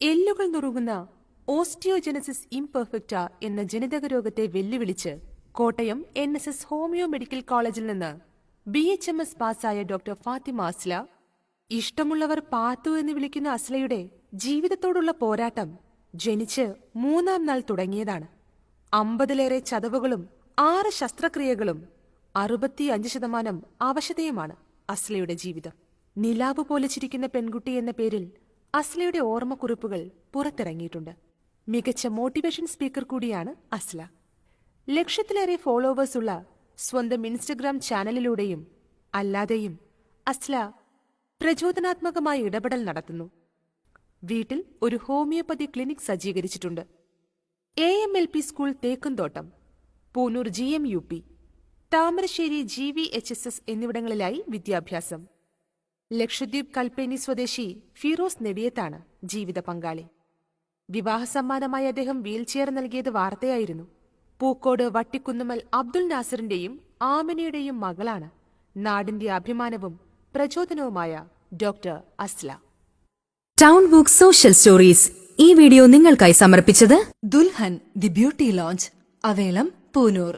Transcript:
എല്ലുകൾ നുറുങ്ങുന്ന ഓസ്റ്റിയോജെനസിസ് ഇംപെർഫെക്റ്റ എന്ന ജനിതക രോഗത്തെ വെല്ലുവിളിച്ച് Kottayam N S S homeo medical കോളേജിൽ നിന്ന് ബി എച്ച് എം എസ് പാസ്സായ ഡോക്ടർ ഫാത്തിമ അസ്ല ഇഷ്ടമുള്ളവർ പാത്തു എന്ന് വിളിക്കുന്ന അസ്ലയുടെ ജീവിതത്തോടുള്ള പോരാട്ടം ജനിച്ച് മൂന്നാം നാൾ തുടങ്ങിയതാണ്. അമ്പതിലേറെ ചതവുകളും ആറ് ശസ്ത്രക്രിയകളും അറുപത്തിയഞ്ച് ശതമാനം അവശതയുമാണ് അസ്ലയുടെ ജീവിതം. നിലാവ് പോലെ ചിരിക്കുന്ന പെൺകുട്ടി എന്ന പേരിൽ അസ്ലയുടെ ഓർമ്മക്കുറിപ്പുകൾ പുറത്തിറങ്ങിയിട്ടുണ്ട്. മികച്ച മോട്ടിവേഷൻ സ്പീക്കർ കൂടിയാണ് അസ്ല. ലക്ഷത്തിലേറെ ഫോളോവേഴ്സ് ഉള്ള സ്വന്തം ഇൻസ്റ്റഗ്രാം ചാനലിലൂടെയും അല്ലാതെയും അസ്ല പ്രചോദനാത്മകമായ ഇടപെടൽ നടത്തുന്നു. വീട്ടിൽ ഒരു ഹോമിയോപ്പതി ക്ലിനിക് സജ്ജീകരിച്ചിട്ടുണ്ട്. A M L P school Thekkumthottam Poonoor G M U P Thamarassery G V H S S എന്നിവിടങ്ങളിലായി വിദ്യാഭ്യാസം. ലക്ഷദ്വീപ് കൽപ്പേനി സ്വദേശി ഫിറോസ് നെടിയത്താണ് ജീവിത പങ്കാളി. വിവാഹ സമ്മാനമായി അദ്ദേഹം വീൽചെയർ നൽകിയത് വാർത്തയായിരുന്നു. പൂക്കോട് വട്ടിക്കുന്നുമൽ അബ്ദുൽ നാസറിന്റെയും ആമിനയുടെയും മകളാണ് നാടിന്റെ അഭിമാനവും പ്രചോദനവുമായ doctor Asla. Town book social stories ഈ വീഡിയോ നിങ്ങൾക്കായി സമർപ്പിച്ചത് Dulhan the beauty lounge Avelam Poonoor.